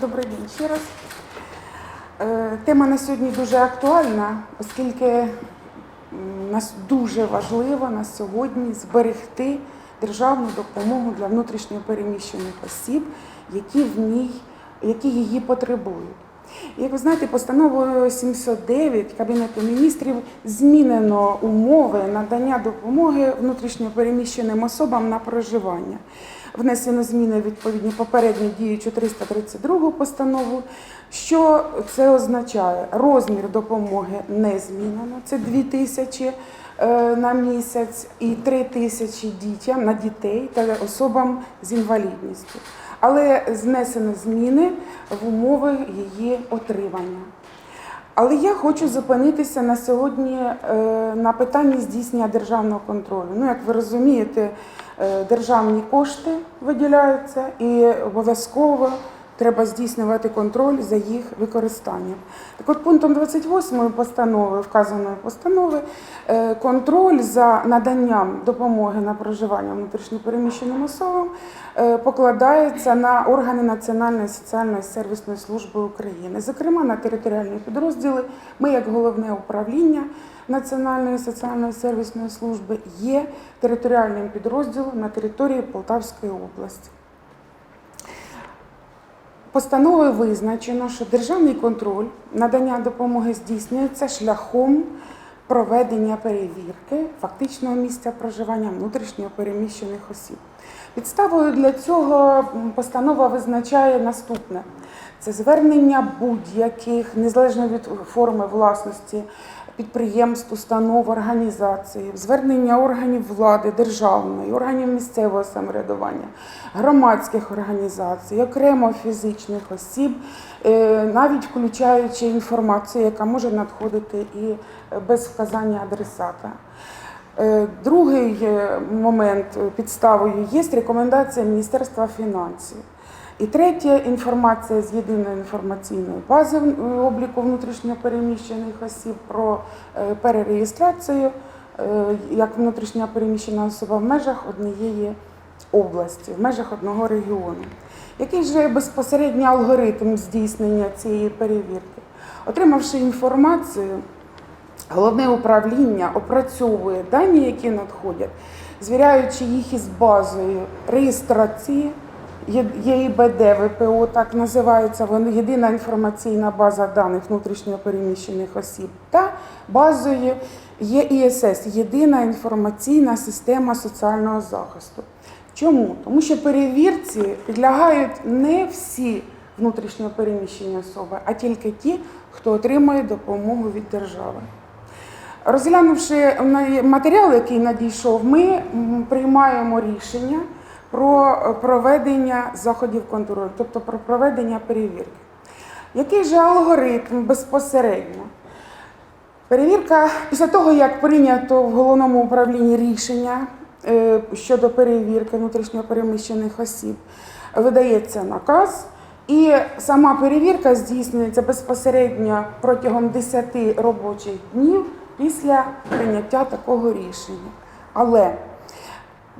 Добрий день ще раз. Е, Тема на сьогодні дуже актуальна, оскільки нас дуже важливо на сьогодні зберегти державну допомогу для внутрішньо переміщених осіб, які в ній, які її потребують. Як ви знаєте, постановою 709 Кабінету міністрів змінено умови надання допомоги внутрішньо переміщеним особам на проживання. Внесено зміни відповідні попередньо діючу 332 постанову. Що це означає? Розмір допомоги не змінено. Це 2 тисячі е, на місяць і 3 тисячі дітям на дітей та особам з інвалідністю. Але знесено зміни в умови її отримання. Але я хочу зупинитися на сьогодні е, на питанні здійснення державного контролю. Ну, як ви розумієте, державні кошти виділяються і обов'язково треба здійснювати контроль за їх використанням. Так от пунктом 28 постанови, вказаної постанови, е, контроль за наданням допомоги на проживання внутрішньопереміщеним особам е, покладається на органи Національної соціальної сервісної служби України, зокрема на територіальні підрозділи. Ми, як головне управління Національної соціальної сервісної служби, є територіальним підрозділом на території Полтавської області. Постановою визначено, що державний контроль надання допомоги здійснюється шляхом проведення перевірки фактичного місця проживання внутрішньо переміщених осіб. Підставою для цього постанова визначає наступне: це звернення будь-яких, незалежно від форми власності, підприємств, установ, організацій, звернення органів влади державної, органів місцевого самоврядування, громадських організацій, окремо фізичних осіб, е, навіть включаючи інформацію, яка може надходити і е, без вказання адресата. Е, Другий момент підставою є рекомендація Міністерства фінансів. І третє інформація з єдиної інформаційної бази обліку внутрішньопереміщених осіб про е, перереєстрацію е, як внутрішньо переміщена особа в межах однієї області, в межах одного регіону. Який же безпосередньо алгоритм здійснення цієї перевірки? Отримавши інформацію, Головне управління опрацьовує дані, які надходять, звіряючи їх із базою реєстрації, ЄІБД, ВПО, так називається, вони єдина інформаційна база даних внутрішньопереміщених осіб, та базою ЄІСС, єдина інформаційна система соціального захисту. Чому? Тому що перевірці підлягають не всі внутрішньопереміщені особи, а тільки ті, хто отримує допомогу від держави. Розглянувши матеріал, який надійшов, ми приймаємо рішення про проведення заходів контролю, тобто про проведення перевірки. Який же алгоритм безпосередньо? Перевірка після того, як прийнято в головному управлінні рішення е, щодо перевірки внутрішньопереміщених осіб, видається наказ, і сама перевірка здійснюється безпосередньо протягом 10 робочих днів після прийняття такого рішення. Але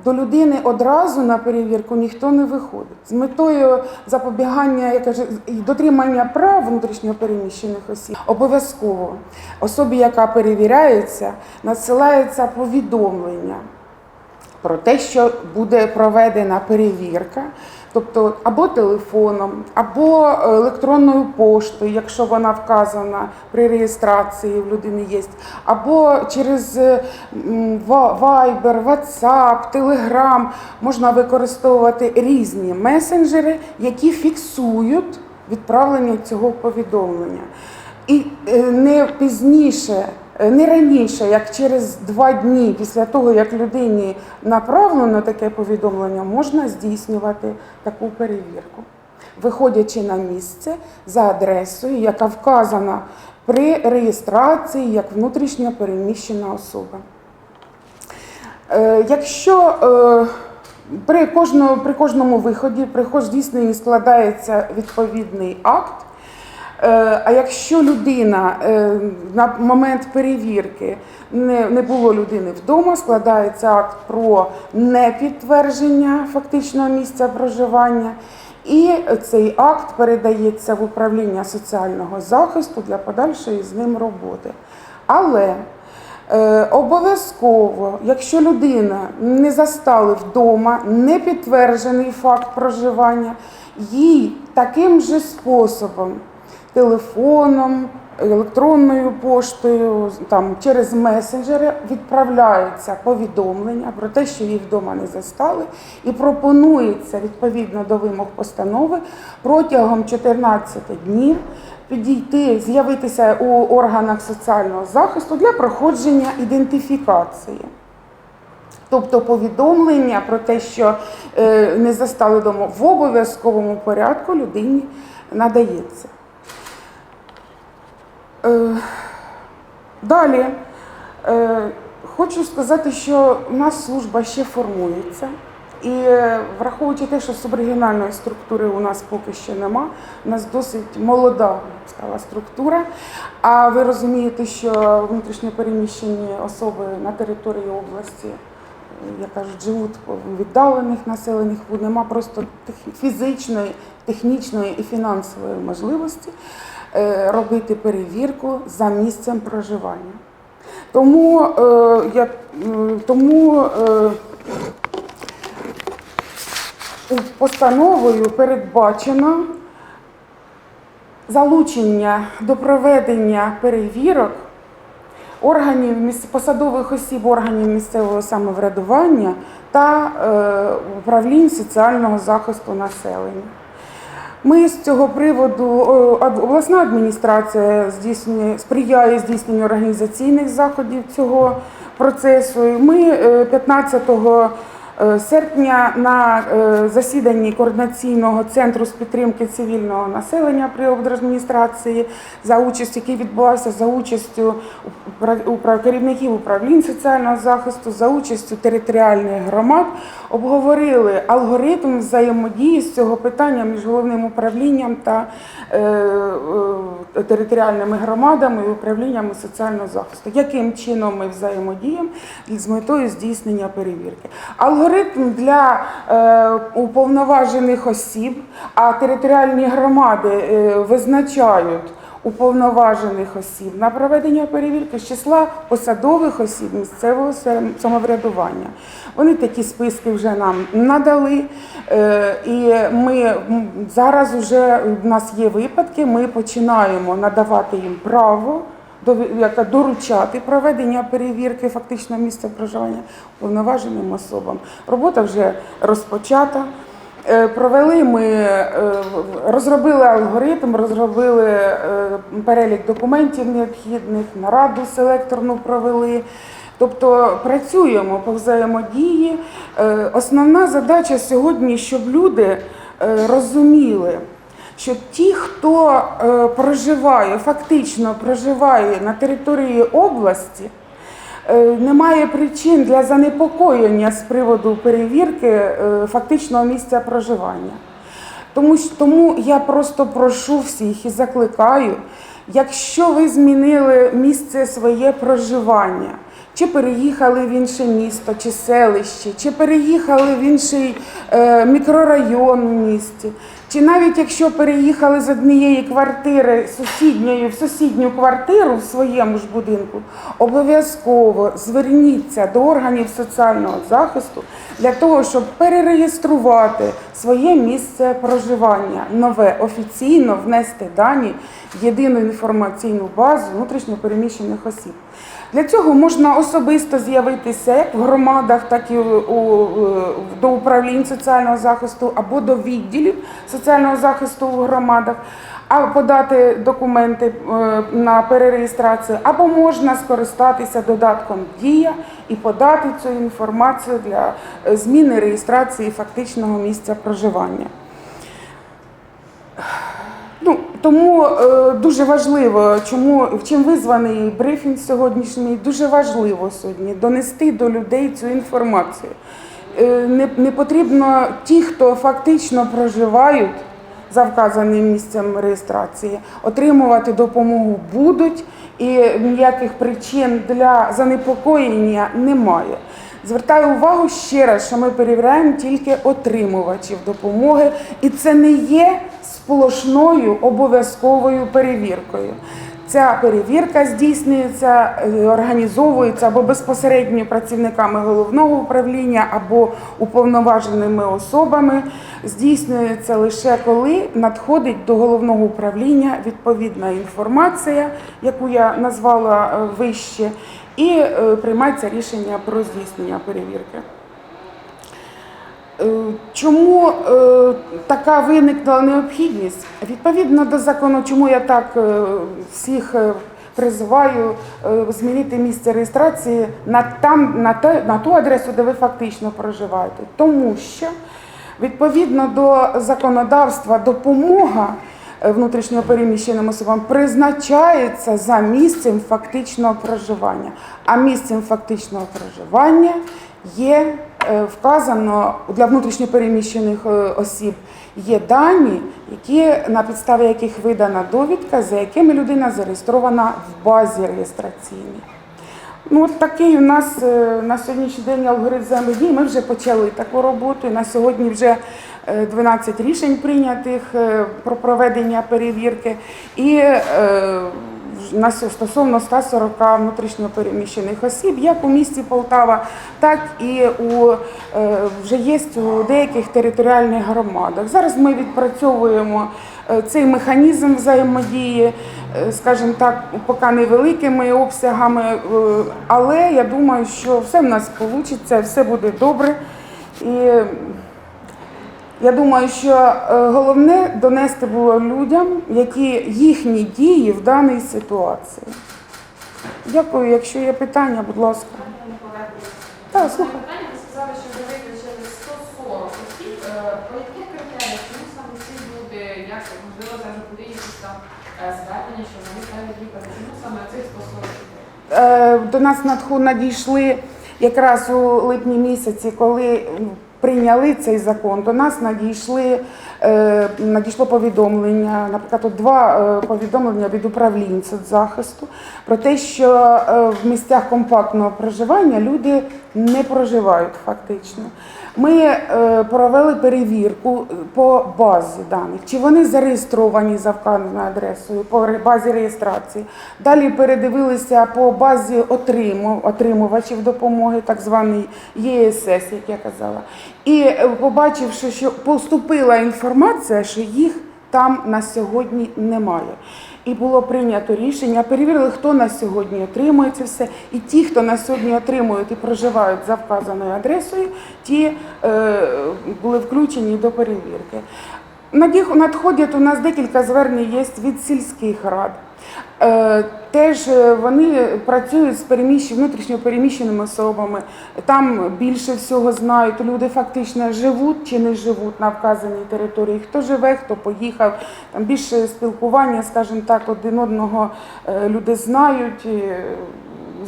до людини одразу на перевірку ніхто не виходить. З метою запобігання я кажу, і дотримання прав внутрішньопереміщених осіб обов'язково особі, яка перевіряється, надсилається повідомлення про те, що буде проведена перевірка, тобто або телефоном, або електронною поштою, якщо вона вказана при реєстрації в людини є, або через е, Viber, WhatsApp, Telegram можна використовувати різні месенджери, які фіксують відправлення цього повідомлення. І е, не пізніше, е, не раніше, як через два дні після того, як людині направлено таке повідомлення, можна здійснювати таку перевірку, виходячи на місце за адресою, яка вказана при реєстрації як внутрішньо переміщена особа. Е, Якщо е, при кожному, виході, при здійсненні складається відповідний акт, Е, А якщо людина е, на момент перевірки не, не було людини вдома, складається акт про непідтвердження фактичного місця проживання. І цей акт передається в управління соціального захисту для подальшої з ним роботи. Але е, обов'язково, якщо людина не застали вдома, не підтверджений факт проживання, їй таким же способом, телефоном, електронною поштою, там, через месенджери відправляються повідомлення про те, що їх вдома не застали, і пропонується відповідно до вимог постанови протягом 14 днів підійти, з'явитися у органах соціального захисту для проходження ідентифікації. Тобто повідомлення про те, що е, не застали вдома в обов'язковому порядку людині надається. Е, Далі е, хочу сказати, що у нас служба ще формується. І е, враховуючи те, що субрегіональної структури у нас поки що нема, у нас досить молода я сказала, структура. А ви розумієте, що внутрішньо переміщені особи на території області, як кажуть, живуть в віддалених населених нема просто фізичної, технічної і фінансової можливості робити перевірку за місцем проживання. Тому, е, я, тому е, постановою передбачено залучення до проведення перевірок органів посадових осіб органів місцевого самоврядування та е, управлінь соціального захисту населення. Ми з цього приводу е, обласна адміністрація здійснює сприяє здійсненню організаційних заходів цього процесу. Ми е, 15 е, серпня на е, засіданні координаційного центру з підтримки цивільного населення при облдержадміністрації, за участь, який відбувався за участю керівників управлінь соціального захисту, за участю територіальних громад, обговорили алгоритм взаємодії з цього питання між головним управлінням та е, е, територіальними громадами і управліннями соціального захисту. Яким чином ми взаємодіємо з метою здійснення перевірки? Алгоритм для е, уповноважених осіб, а територіальні громади визначають уповноважених осіб на проведення перевірки з числа посадових осіб місцевого самоврядування. Вони такі списки вже нам надали, е, і ми зараз вже в нас є випадки, ми починаємо надавати їм право доручати проведення перевірки фактично місця проживання уповноваженим особам. Робота вже розпочата. Е, Провели ми, е, розробили алгоритм, розробили е, перелік документів необхідних, нараду селекторну провели. Тобто працюємо по взаємодії. Основна задача сьогодні, щоб люди розуміли, що ті, хто проживає, фактично проживає на території області, Немає причин для занепокоєння з приводу перевірки е, фактичного місця проживання. Тому, тому я просто прошу всіх і закликаю, якщо ви змінили місце своє проживання, чи переїхали в інше місто, чи селище, чи переїхали в інший е, мікрорайон в місті, чи навіть якщо переїхали з однієї квартири сусідньої в сусідню квартиру в своєму ж будинку, обов'язково зверніться до органів соціального захисту для того, щоб перереєструвати своє місце проживання, нове офіційно внести дані в єдину інформаційну базу внутрішньопереміщених осіб. Для цього можна особисто з'явитися як в громадах, так і у, у- до управлінь соціального захисту або до відділів соціального захисту в громадах, а подати документи е, на перереєстрацію, або можна скористатися додатком Дія і подати цю інформацію для е, зміни реєстрації фактичного місця проживання. Ну, тому е, дуже важливо, чому чим визваний брифінг сьогоднішній, дуже важливо сьогодні донести до людей цю інформацію. Е, не, не потрібно ті, хто фактично проживають за вказаним місцем реєстрації, отримувати допомогу будуть, і ніяких причин для занепокоєння немає. Звертаю увагу ще раз, що ми перевіряємо тільки отримувачів допомоги, і це не є сплошною обов'язковою перевіркою. Ця перевірка здійснюється, е, організовується або безпосередньо працівниками головного управління, або уповноваженими особами. Здійснюється лише коли надходить до головного управління відповідна інформація, яку я назвала е, вище, і е, приймається рішення про здійснення перевірки. Е, Чому е, така виникла необхідність? Відповідно до закону, чому я так е, всіх призиваю змінити місце реєстрації на, там, на, те, на ту адресу, де ви фактично проживаєте. Тому що відповідно до законодавства допомога внутрішньо переміщеним особам призначається за місцем фактичного проживання. А місцем фактичного проживання є е, вказано для внутрішньопереміщених е, осіб є дані, які на підставі яких видана довідка, за якими людина зареєстрована в базі реєстраційній. Ну, от такий у нас е, на сьогоднішній день алгоритм дій. Ми вже почали таку роботу. На сьогодні вже е, 12 рішень прийнятих про проведення перевірки. І на стосовно 140 внутрішньо переміщених осіб, як у місті Полтава, так і у е, вже є у деяких територіальних громадах. Зараз ми відпрацьовуємо е, цей механізм взаємодії, е, скажімо так, поки невеликими обсягами, але я думаю, що все в нас вийде, все буде добре. І я думаю, що е, головне донести було людям, які їхні дії в даній ситуації. Дякую. Якщо є питання, будь ласка. Так, слухай. Питання ви сказали, що ви визначили 140 осіб. Е, По яких критеріях, чому саме ці люди, як можливо, якісь там е, звернення, що вони ставлять їхати, чому саме цих 140? Е, До нас надійшли якраз у липні місяці, коли прийняли цей закон. До нас надійшли е, надійшло повідомлення, наприклад, от два е, повідомлення від управлінь соцзахисту про те, що е, в місцях компактного проживання люди не проживають фактично. Ми е, провели перевірку е, по базі даних, чи вони зареєстровані за вказаною адресою, по базі реєстрації. Далі передивилися по базі отримувачів допомоги, так званий ЄСС, як я казала. І е, побачивши, що поступила інформація, що їх там на сьогодні немає. І було прийнято рішення, перевірили, хто на сьогодні отримує це все. І ті, хто на сьогодні отримують і проживають за вказаною адресою, ті е, були включені до перевірки. Надіх- Надходять у нас декілька звернень є від сільських рад. Е, Теж е, вони працюють з переміщеними, внутрішньо переміщеними особами. Там більше всього знають. Люди фактично живуть чи не живуть на вказаній території. Хто живе, хто поїхав. Там більше спілкування, скажімо так, один одного е, люди знають.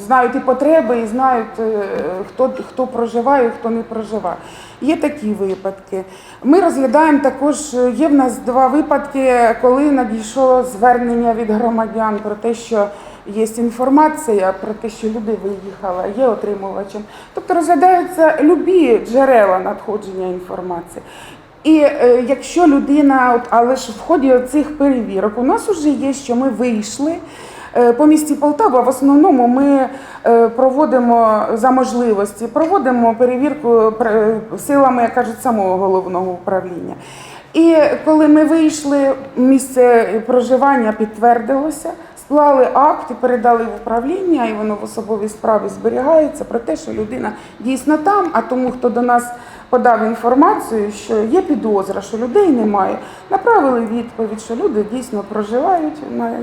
Знають і потреби, і знають, е, хто, хто проживає, хто не проживає. Є такі випадки. Ми розглядаємо також, е, є в нас два випадки, коли надійшло звернення від громадян про те, що є інформація про те, що люди виїхали, є отримувачем. Тобто розглядаються любі джерела надходження інформації. І е, якщо людина, от, але ж в ході цих перевірок у нас вже є, що ми вийшли. Е, По місті Полтава в основному ми е, проводимо за можливості, проводимо перевірку пр- силами, як кажуть, самого головного управління. І коли ми вийшли, місце проживання підтвердилося, склали акт і передали в управління, і воно в особовій справі зберігається про те, що людина дійсно там, а тому, хто до нас подав інформацію, що є підозра, що людей немає, направили відповідь, що люди дійсно проживають на,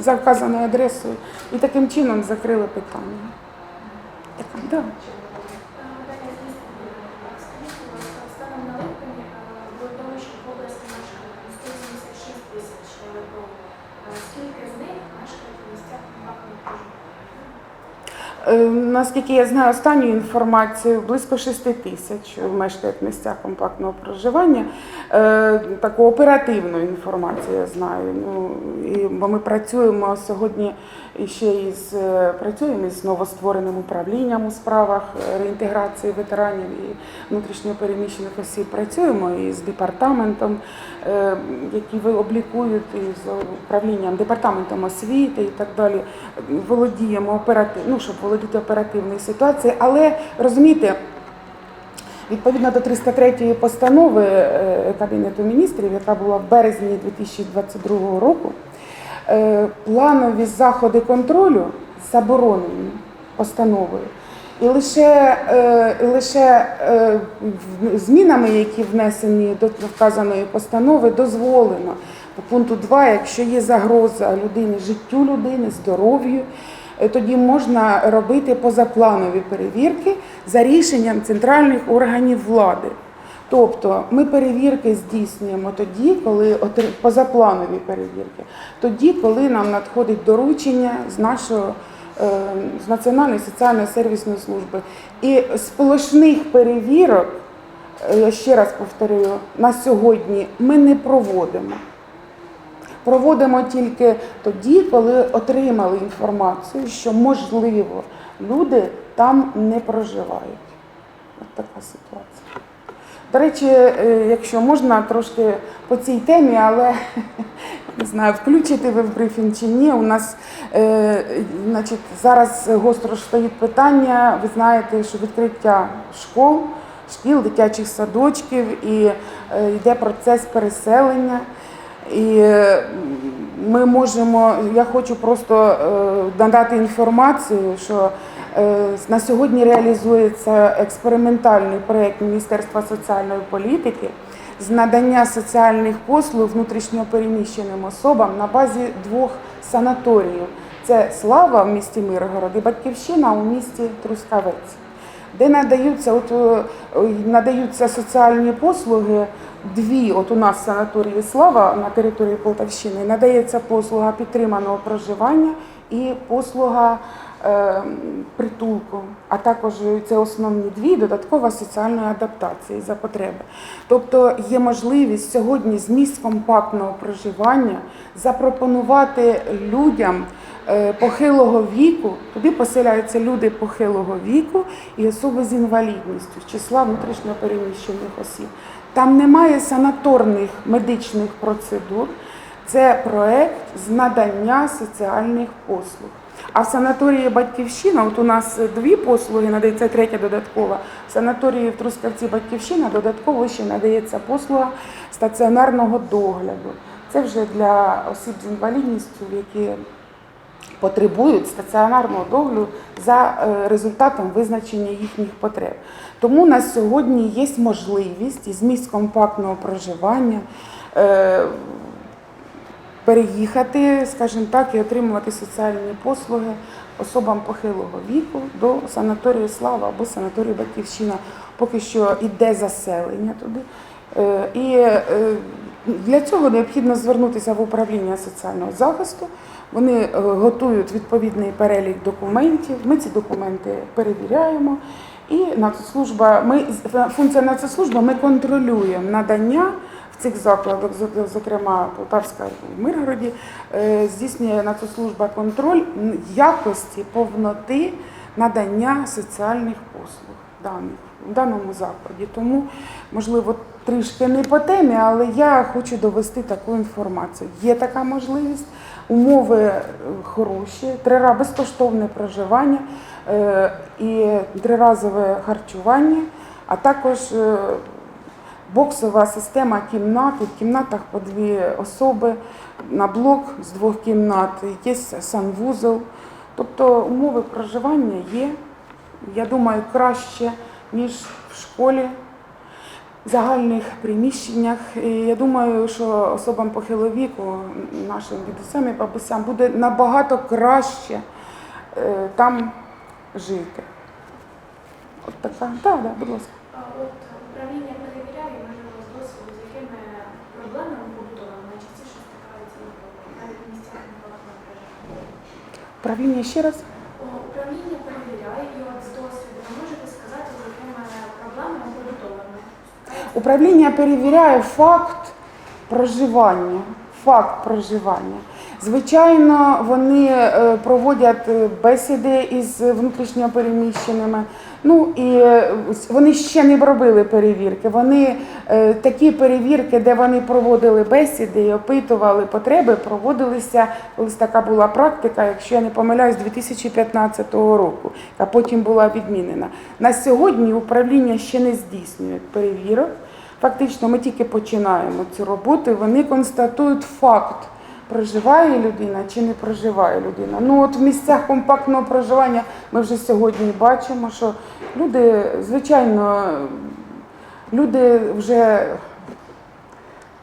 за вказаною адресою, і таким чином закрили питання. Так, да. Наскільки я знаю останню інформацію, близько 6 тисяч мешкають в місцях компактного проживання. Е, Таку оперативну інформацію я знаю. Ну, і, бо ми працюємо сьогодні ще із е, працюємо із новоствореним управлінням у справах е, реінтеграції ветеранів і внутрішньопереміщених осіб. Працюємо із департаментом, е, які ви облікують із управлінням департаментом освіти і так далі. Володіємо оператив, ну, щоб володіти оперативною ситуацією. Але розумієте, відповідно до 303 постанови е, Кабінету міністрів, яка була в березні 2022 року, е, планові заходи контролю заборонені постановою. І лише, е, і лише змінами, які внесені до вказаної постанови, дозволено по пункту 2, якщо є загроза людині, життю людини, здоров'ю, тоді можна робити позапланові перевірки за рішенням центральних органів влади. Тобто ми перевірки здійснюємо тоді, коли позапланові перевірки, тоді, коли нам надходить доручення з нашого е, з Національної соціальної сервісної служби. І сплошних перевірок, е, я ще раз повторюю, на сьогодні ми не проводимо. Проводимо тільки тоді, коли отримали інформацію, що можливо люди там не проживають. От така ситуація. До речі, е, якщо можна трошки по цій темі, але не знаю, включите ви в брифінг чи ні. У нас е, значить, зараз гостро стоїть питання. Ви знаєте, що відкриття школ, шкіл, дитячих садочків і е, йде процес переселення. І е, ми можемо, я хочу просто е, надати інформацію, що е, на сьогодні реалізується експериментальний проєкт Міністерства соціальної політики з надання соціальних послуг внутрішньопереміщеним особам на базі двох санаторіїв. Це Слава в місті Миргород і Батьківщина у місті Трускавець де надаються, от, е, надаються соціальні послуги. Дві, от у нас санаторії Слава на території Полтавщини надається послуга підтриманого проживання і послуга е, притулку, а також це основні дві додаткова соціальної адаптації за потреби. Тобто є можливість сьогодні з місць компактного проживання запропонувати людям похилого віку, туди поселяються люди похилого віку і особи з інвалідністю з числа внутрішньопереміщених осіб. Там немає санаторних медичних процедур. Це проект з надання соціальних послуг. А в санаторії Батьківщина, от у нас дві послуги надається третя додаткова. В санаторії в Трускавці Батьківщина додатково ще надається послуга стаціонарного догляду. Це вже для осіб з інвалідністю, які потребують стаціонарного догляду за е, результатом визначення їхніх потреб. Тому на сьогодні є можливість із місць компактного проживання е, переїхати, скажімо так, і отримувати соціальні послуги особам похилого віку до санаторію Слава або санаторію Батьківщина. Поки що йде заселення туди. Е, І е, для цього необхідно звернутися в управління соціального захисту. Вони е, готують відповідний перелік документів. Ми ці документи перевіряємо. І Нацслужба, ми функція Нацслужби, ми контролюємо надання в цих закладах, зокрема Полтавська в Миргороді, здійснює Нацслужба контроль якості повноти надання соціальних послуг даних в даному закладі. Тому, можливо, трішки не по темі, але я хочу довести таку інформацію. Є така можливість, умови е, хороші, трира безкоштовне проживання е, і триразове харчування, а також е, боксова система кімнат. У кімнатах по дві особи на блок з двох кімнат, є санвузол. Тобто умови проживання є, я думаю, краще, ніж в школі, в загальних приміщеннях. І я думаю, що особам похилого віку, нашим дідусям і бабусям буде набагато краще е, там жити. От така, так, да, да, будь ласка. А от управління перевіряє, можливо, з досвіду, з якими проблемами побутовими найчастіше стикаються навіть місцях компактного проживання. Правильно ще раз. О, Управління перевіряє, Управління перевіряє факт проживання. Факт проживання. Звичайно, вони е, проводять е, бесіди із внутрішньо переміщеними. Ну і е, вони ще не робили перевірки. Вони такі перевірки, де вони проводили бесіди і опитували потреби, проводилися колись така була практика, якщо я не помиляюсь, 2015 року, яка потім була відмінена. На сьогодні управління ще не здійснює перевірок. Фактично, ми тільки починаємо цю роботу. Вони констатують факт. Проживає людина чи не проживає людина. Ну от в місцях компактного проживання ми вже сьогодні бачимо, що люди, звичайно, люди вже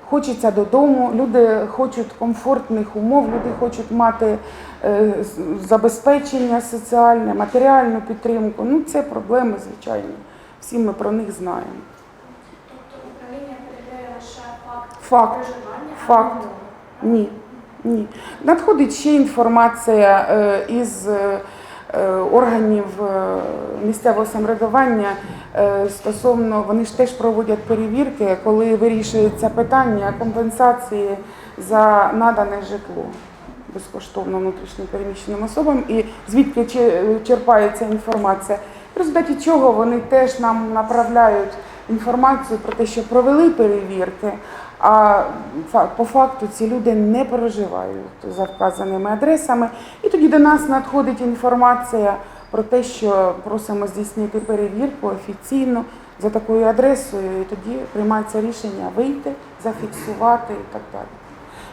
хочеться додому, люди хочуть комфортних умов, люди хочуть мати е, забезпечення соціальне, матеріальну підтримку. Ну це проблеми, звичайно. Всі ми про них знаємо. Тобто управління перевіряє лише факт, Факт. Ні, ні. Надходить ще інформація е, із е, органів е, місцевого самоврядування стосовно, вони ж теж проводять перевірки, коли вирішується питання компенсації за надане житло безкоштовно внутрішньо переміщеним особам і звідки черпається інформація. В результаті чого вони теж нам направляють інформацію про те, що провели перевірки, а по факту ці люди не проживають за вказаними адресами. І тоді до нас надходить інформація про те, що просимо здійснити перевірку офіційно за такою адресою, і тоді приймається рішення вийти, зафіксувати і так далі.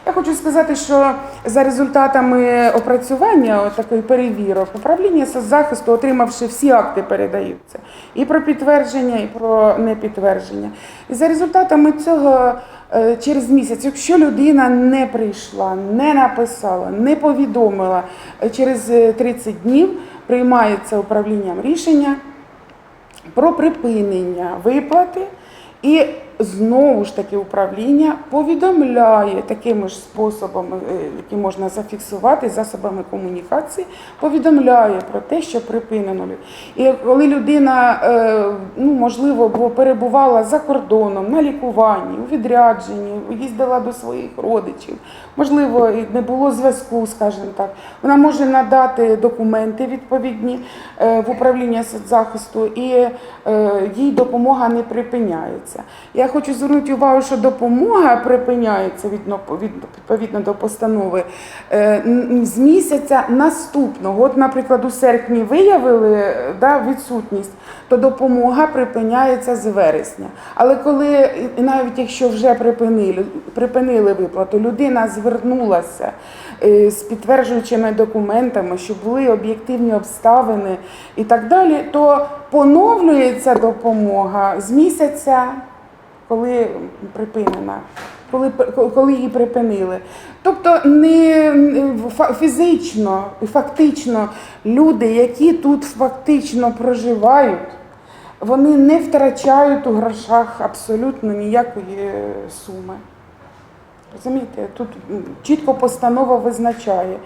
Я хочу сказати, що за результатами опрацювання от такої перевірок, управління соцзахисту, отримавши всі акти, передаються і про підтвердження, і про непідтвердження. І за результатами цього е, через місяць, якщо людина не прийшла, не написала, не повідомила, е, через е, 30 днів приймається управлінням рішення про припинення виплати і знову ж таки управління повідомляє такими ж способами, е, які можна зафіксувати засобами комунікації, повідомляє про те, що припинено. І коли людина, е, ну можливо, перебувала за кордоном на лікуванні, у відрядженні, їздила до своїх родичів, можливо, не було зв'язку, скажімо так, вона може надати документи відповідні е, в управління соцзахисту, і їй допомога не припиняється. Хочу звернути увагу, що допомога припиняється відно- відповідно до постанови е, з місяця наступного. От, наприклад, у серпні виявили е, да, відсутність, то допомога припиняється з вересня. Але коли навіть якщо вже припинили, припинили виплату, людина звернулася е, з підтверджуючими документами, що були об'єктивні обставини і так далі, то поновлюється допомога з місяця, коли припинена. Коли, коли її припинили. Тобто не фізично і фактично люди, які тут фактично проживають, вони не втрачають у грошах абсолютно ніякої суми. Розумієте, тут чітко постанова визначає,